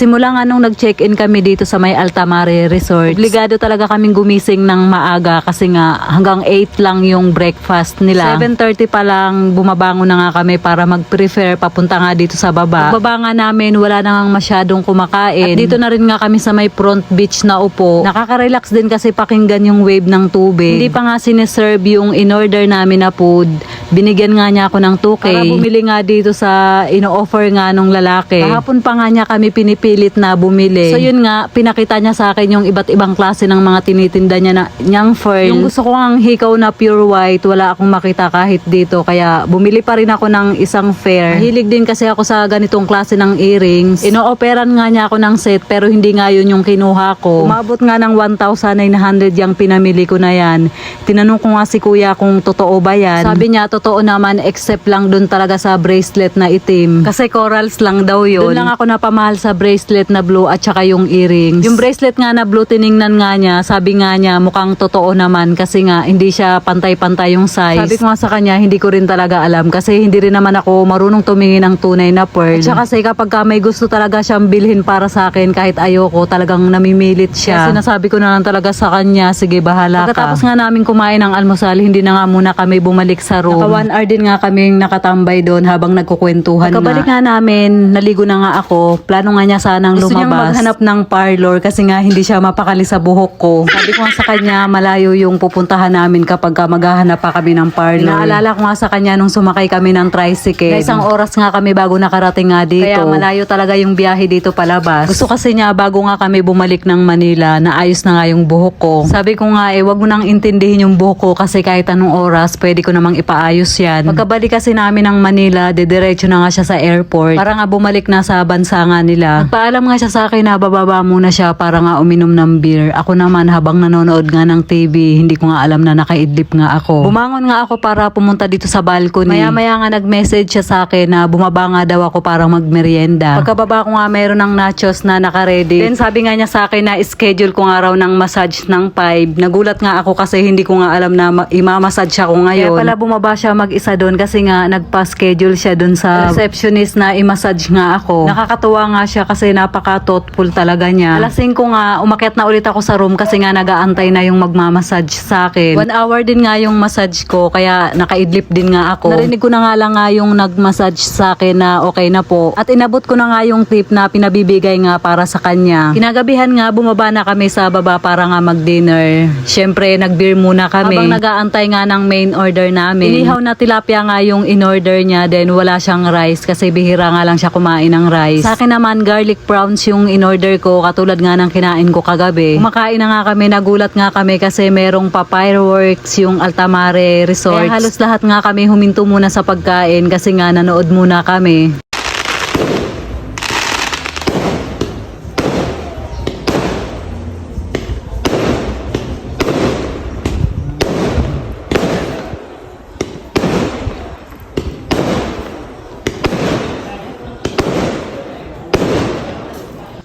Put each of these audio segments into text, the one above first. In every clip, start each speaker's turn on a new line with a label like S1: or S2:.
S1: Simula nga nung nag-check-in kami dito sa may Altamare Resort, obligado talaga kaming gumising ng maaga kasi nga hanggang 8 lang yung breakfast nila. 7.30 pa lang bumabangon na nga kami para mag-prefer papunta nga dito sa baba. Pagbaba nga namin wala na nga masyadong kumakain. At dito na rin nga kami sa may front beach na upo. Nakaka-relax din kasi pakinggan yung wave ng tubig. Hindi pa nga sineserve yung in-order namin na food. Binigyan nga niya ako ng 2K. Para bumili nga dito sa ino-offer nga nung lalaki. Kahapon pa nga niya kami pinipilit na bumili. So yun nga, pinakita niya sa akin yung iba't ibang klase ng mga tinitinda niya na niyang fern. Yung gusto ko ang hikaw na pure white, wala akong makita kahit dito. Kaya bumili pa rin ako ng isang fair. Mahilig din kasi ako sa ganitong klase ng earrings. Ino-operan nga niya ako ng set pero hindi nga yun yung kinuha ko. Umabot nga ng 1,900 yung pinamili ko na yan. Tinanong ko nga si kuya kung totoo ba yan. Sabi niya totoo naman except lang dun talaga sa bracelet na itim. Kasi corals lang daw yun. Doon lang ako napamahal sa bracelet na blue at saka yung earrings. Yung bracelet nga na blue tiningnan nga niya. Sabi nga niya mukhang totoo naman kasi nga hindi siya pantay-pantay yung size. Sabi ko nga sa kanya hindi ko rin talaga alam kasi hindi rin naman ako marunong tumingin ng tunay na pearl. At saka kasi kapag ka may gusto talaga siyang bilhin para sa akin kahit ayoko talagang namimilit siya. Kasi sinasabi ko na lang talaga sa kanya sige bahala ka. Pagkatapos nga namin kumain ng almusal hindi na nga muna kami bumalik sa room. Naka one hour din nga kaming nakatambay doon habang nagkukwentuhan Pagkabalik nga namin, naligo na nga ako. Plano nga niya sanang
S2: Gusto
S1: lumabas. maghanap ng parlor kasi nga hindi siya mapakali sa buhok ko. Sabi ko nga sa kanya, malayo yung pupuntahan namin kapag ka maghahanap pa kami ng parlor. Naalala ko nga sa kanya nung sumakay kami ng tricycle. Na isang oras nga kami bago nakarating nga dito. Kaya malayo talaga yung biyahe dito palabas. Gusto kasi niya bago nga kami bumalik ng Manila, naayos na nga yung buhok ko. Sabi ko nga eh, wag mo nang intindihin yung buhok ko kasi kahit anong oras, pwede ko namang ipaayos yan. Pagkabalik kasi namin ng Manila, dediretso na nga siya sa airport. Para nga bumalik na sa bansa nga nila. Nagpaalam nga siya sa akin na bababa muna siya para nga uminom ng beer. Ako naman habang nanonood nga ng TV, hindi ko nga alam na nakaidlip nga ako. Bumangon nga ako para pumunta dito sa balcony. Maya-maya nga nag-message siya sa akin na bumaba nga daw ako para magmerienda. Pagkababa ko nga meron ng nachos na nakaredy. Then sabi nga niya sa akin na schedule ko nga raw ng massage ng 5. Nagulat nga ako kasi hindi ko nga alam na ma- imamassage ako ngayon. Kaya pala bumaba siya mag-isa doon kasi nga nagpa-schedule siya doon sa receptionist na i-massage nga ako. Nakakatuwa nga siya kasi napaka-thoughtful talaga niya. Alas 5 nga, umakyat na ulit ako sa room kasi nga nag-aantay na yung magmamassage sa akin. One hour din nga yung massage ko kaya nakaidlip din nga ako. Narinig ko na nga lang nga yung nag-massage sa akin na okay na po. At inabot ko na nga yung tip na pinabibigay nga para sa kanya. Kinagabihan nga, bumaba na kami sa baba para nga mag-dinner. Siyempre, nag-beer muna kami. Habang nag-aantay nga ng main order namin. Inihaw na tilapia nga yung in-order niya, then wala siyang rice kasi bihira nga lang siya kumain ng rice. Sa akin naman, garlic prawns yung in-order ko, katulad nga ng kinain ko kagabi. Kumakain na nga kami, nagulat nga kami kasi merong pa fireworks yung Altamare Resort. Kaya halos lahat nga kami huminto muna sa pagkain kasi nga nanood muna kami.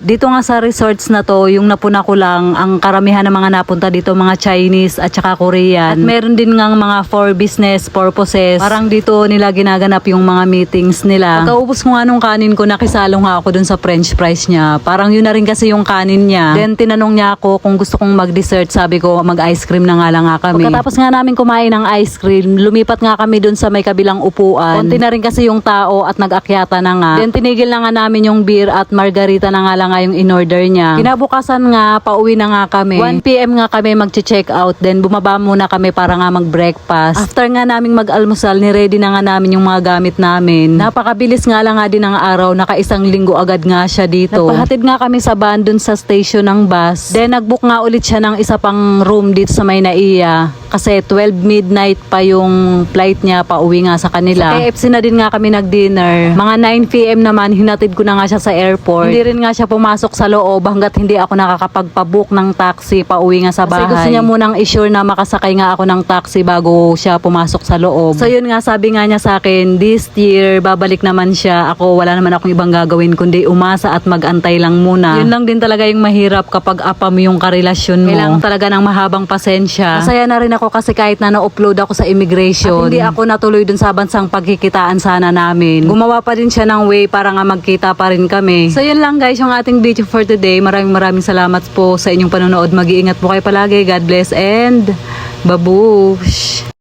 S1: Dito nga sa resorts na to, yung napuna ko lang, ang karamihan ng mga napunta dito, mga Chinese at saka Korean. At meron din nga mga for business purposes. Parang dito nila ginaganap yung mga meetings nila. Pagkaubos ko nga nung kanin ko, nakisalo nga ako dun sa french fries niya. Parang yun na rin kasi yung kanin niya. Then tinanong niya ako kung gusto kong mag-dessert. Sabi ko, mag-ice cream na nga lang nga kami. Pagkatapos nga namin kumain ng ice cream, lumipat nga kami dun sa may kabilang upuan. Konti na rin kasi yung tao at nag-akyata na nga. Then tinigil na nga namin yung beer at margarita na nga lang nga yung in-order niya. Kinabukasan nga, pauwi na nga kami. 1pm nga kami mag-check out. Then bumaba muna kami para nga mag-breakfast. After nga naming mag-almusal, ni-ready na nga namin yung mga gamit namin. Napakabilis nga lang nga din ang araw. Naka-isang linggo agad nga siya dito. Nagpahatid nga kami sa van dun sa station ng bus. Then nagbook nga ulit siya ng isa pang room dito sa may naiya. Kasi 12 midnight pa yung flight niya pa uwi nga sa kanila. Sa KFC na din nga kami nag-dinner. Mga 9pm naman, hinatid ko na nga siya sa airport. Hindi rin nga siya pumasok sa loob hanggat hindi ako nakakapagpabook ng taxi pa uwi nga sa bahay. Kasi gusto niya munang i-sure na makasakay nga ako ng taxi bago siya pumasok sa loob. So yun nga, sabi nga niya sa akin, this year, babalik naman siya. Ako, wala naman akong ibang gagawin kundi umasa at magantay lang muna. Yun lang din talaga yung mahirap kapag apa mo yung karelasyon mo. Kailangan talaga ng mahabang pasensya. Masaya na rin ako ako kasi kahit na na-upload ako sa immigration, at hindi ako natuloy dun sa bansang pagkikitaan sana namin. Gumawa pa din siya ng way para nga magkita pa rin kami. So yun lang guys yung ating video for today. Maraming maraming salamat po sa inyong panonood. Mag-iingat po kayo palagi. God bless and babush!